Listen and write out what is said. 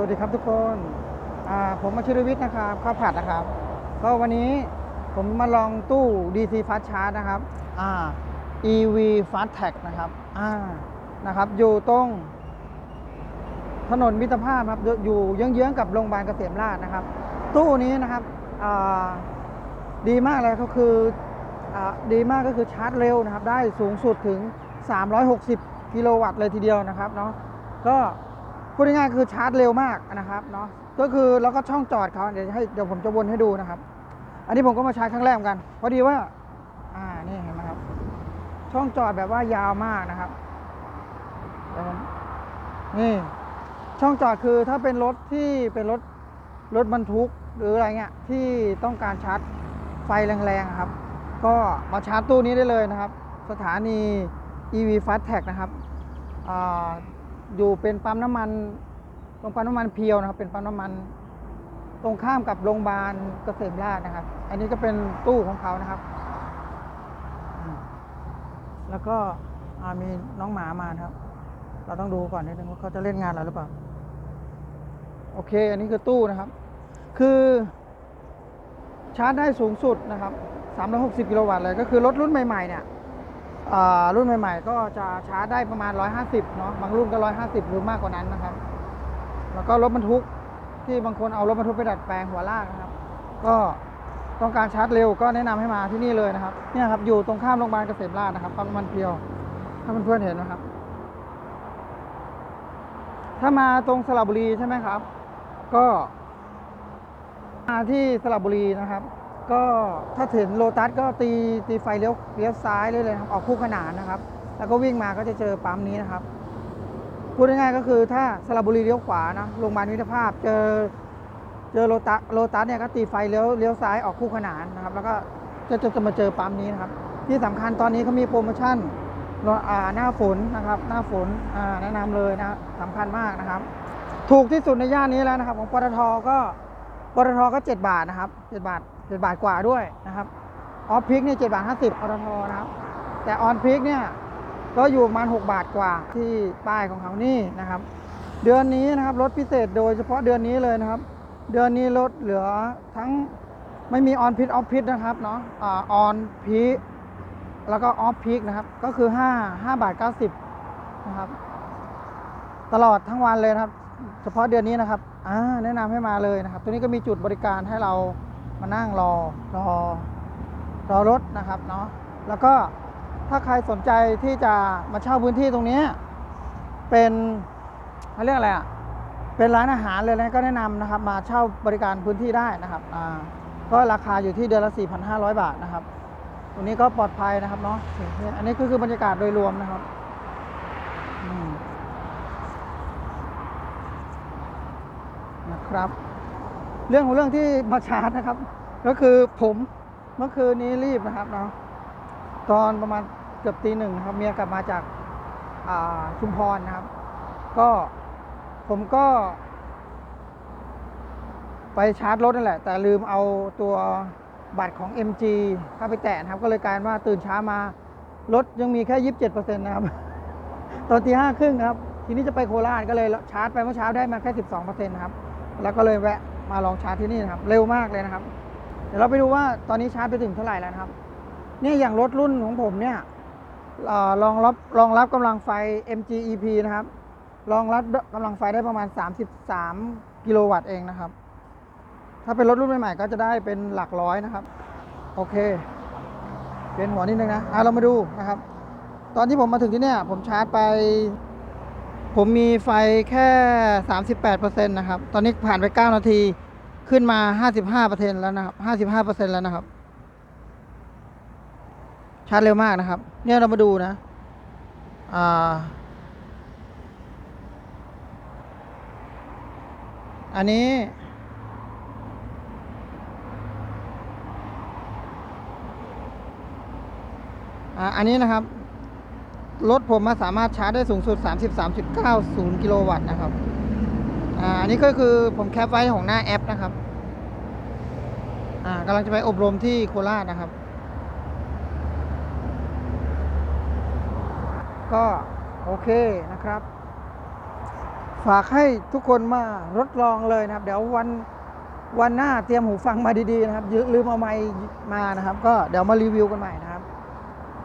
วัสดีครับทุกคนอ่าผมมาชิรวิทย์นะครับข้าวผัดนะครับ ก็วันนี้ผมมาลองตู้ DC Fast Charge นะครับอ่า EV Fast Tag นะครับอ่านะครับ อยู่ตรง ถนนมิตรภาพครับอยู่อยู่เยื้องๆกับโรงพยาบาลเกษมราชนะครับ ตู้นี้นะครับอ่าดีมากเลยก็คืออาดีมากก็คือชาร์จเร็วนะครับ ได้สูงสุดถึง 360 กิโลวัตต์เลยทีเดียวนะครับเนาะก็ พูดง่ายๆคือชาร์จเร็วมากนะครับเนาะก็คือแล้วก็ช่องจอดเขาเดี๋ยวให้เดี๋ยวผมจะวนให้ดูนะครับ อันนี้ผมก็มาใช้ครั้งแรกเหมือนกัน พอดีว่า อ่านี่เห็นไหมครับ ช่องจอดแบบว่ายาวมากนะครับนี่ช่องจอดคือถ้าเป็นรถที่เป็นรถรถบรรทุกหรืออะไรเงี้ยที่ต้องการชาร์จไฟแรงๆครับ ก็มาชาร์จตู้นี้ได้เลยนะครับ สถานี EV Fast Tag นะครับ อยู่เป็นปั๊มน้ำมันตรงปั๊มน้ำมันเพียวนะครับ เป็นปั๊มน้ำมัน ตรงข้ามกับโรงพยาบาลเกษมราชนะครับ อันนี้ก็เป็นตู้ของเขานะครับ แล้วก็มีน้องหมามาครับ เราต้องดูก่อนนิดนึงว่าเขาจะเล่นงานเราหรือเปล่า โอเค อันนี้คือตู้นะครับ คือชาร์จได้สูงสุดนะครับ360กิโลวัตต์เลยก็คือรถรุ่นใหม่ ๆ เนี่ย รุ่นใหม่ๆ ก็จะชาร์จได้ประมาณ 150 เนาะบางรุ่นก็ 150 หรือมากกว่านั้นนะครับ แล้วก็รถบรรทุกที่บางคนเอารถบรรทุกไปดัดแปลงหัวลากนะครับ ก็ต้องการชาร์จเร็วก็แนะนำให้มาที่นี่เลยนะครับ เนี่ยครับอยู่ตรงข้ามโรงพยาบาลเกษมราชนะครับปั๊มน้ำมันเพียว ถ้าเพื่อนๆเห็นนะครับ ถ้ามาตรงสระบุรีใช่ไหมครับ ก็มาที่สระบุรีนะครับ ก็ถ้าถึงโลตัสก็ตีตีไฟเลี้ยวเลี้ยวซ้ายเลยเลยครับออกคู่ขนานนะครับ แล้วก็วิ่งมาก็จะเจอปั๊มนี้นะครับพูดง่ายๆก็คือถ้าสระบุรีเลี้ยวขวานะโรงพยาบาลมิตรภาพเจอเจอโลตัสโลตัสเนี่ยก็ตีไฟเลี้ยวเลี้ยวซ้ายออกคู่ขนานนะครับ แล้วก็จะจะจะมาเจอปั๊มนี้นะครับ ที่สำคัญตอนนี้เขามีโปรโมชั่นรอหน้าฝนนะครับ หน้าฝนแนะนำเลยนะสำคัญมากนะครับ ถูกที่สุดในย่านนี้แล้วนะครับ ของปตทก็ ปตทก็ 7 บาทนะครับ 7 บาท 7 บาทกว่าด้วยนะครับ ออฟพิกนี่7บาท 50ปตทนะครับ แต่ออนพิกเนี่ยก็อยู่ประมาณ 6 บาทกว่าที่ป้ายของเขานี่นะครับ เดือนนี้นะครับลดพิเศษโดยเฉพาะเดือนนี้เลยนะครับ เดือนนี้ลดเหลือทั้งไม่มีออนพิออฟพินะครับเนาะออนพิแล้วก็ออฟพิกนะครับ ก็คือ 5 5 บาท 90นะครับ ตลอดทั้งวันเลยครับ เฉพาะเดือนนี้นะครับอ่าแนะนำให้มาเลยนะครับ ตัวนี้ก็มีจุดบริการให้เรามานั่งรอรอรอรถนะครับเนาะแล้วก็ถ้าใครสนใจที่จะมาเช่าพื้นที่ตรงนี้เป็นเขาเรียกอะไรอะเป็นร้านอาหารเลยนะก็แนะนำนะครับ มาเช่าบริการพื้นที่ได้นะครับอ่าก็ราคาอยู่ที่เดือนละ 4,500 บาทนะครับตรงนี้ก็ปลอดภัยนะครับเนาะอันนี้ก็คือบรรยากาศโดยรวมนะครับอืม นะครับ เรื่องของเรื่องที่มาชาร์จนะครับ ก็คือผมเมื่อคืนนี้รีบนะครับเนาะตอนประมาณเกือบตีหนึ่งครับเมียกลับมาจากาชุมพรนะครับ ก็ผมก็ ไปชาร์จรถนั่นแหละ แต่ลืมเอาตัวบัตรของ MG เข้าไปแตะนะครับ ก็เลยกลายว่าตื่นเช้ามารถยังมีแค่ยี่สิบเจ็ดเปอร์เซ็นต์นะครับ ตอนตีห้าครึ่งครับ ทีนี้จะไปโคราชก็เลยชาร์จไปเมื่อเช้าได้มาแค่สิบสองเปอร์เซ็นต์ครับ แล้วก็เลยแวะมาลองชาร์จที่นี่นะครับเร็วมากเลยนะครับ เดี๋ยวเราไปดูว่าตอนนี้ชาร์จไปถึงเท่าไหร่แล้วนะครับเนี่ยอย่างรถรุ่นของผมเนี่ยออรองรับรองรับกำลังไฟ MG EP นะครับรองรับกำลังไฟได้ประมาณ 33 กิโลวัตต์เองนะครับ ถ้าเป็นรถรุ่นใหม่ๆก็จะได้เป็นหลักร้อยนะครับ โอเค เป็นหัวนิดนึงนะอะเรามาดูนะครับ ตอนที่ผมมาถึงที่เนี่ยผมชาร์จไป ผมมีไฟแค่ 38%นะครับ ตอนนี้ผ่านไป 9 นาที ขึ้นมา 55%แล้วนะครับ 55%แล้วนะครับ ชาร์จเร็วมากนะครับ เนี่ยเรามาดูนะ อ่า อันนี้ อ่า อันนี้นะครับ รถผมมาสามารถชาร์จได้สูงสุด 33.90 กิโลวัตต์นะครับอันนี้ก็คือผมแคปไว้ของหน้าแอปนะครับอ่ากำลังจะไปอบรมที่โคราชนะครับ ก็โอเคนะครับ ฝากให้ทุกคนมาทดลองเลยนะครับ เดี๋ยววันวันหน้าเตรียมหูฟังมาดีๆนะครับลืมเอาไม้มานะครับ ก็เดี๋ยวมารีวิวกันใหม่นะครับ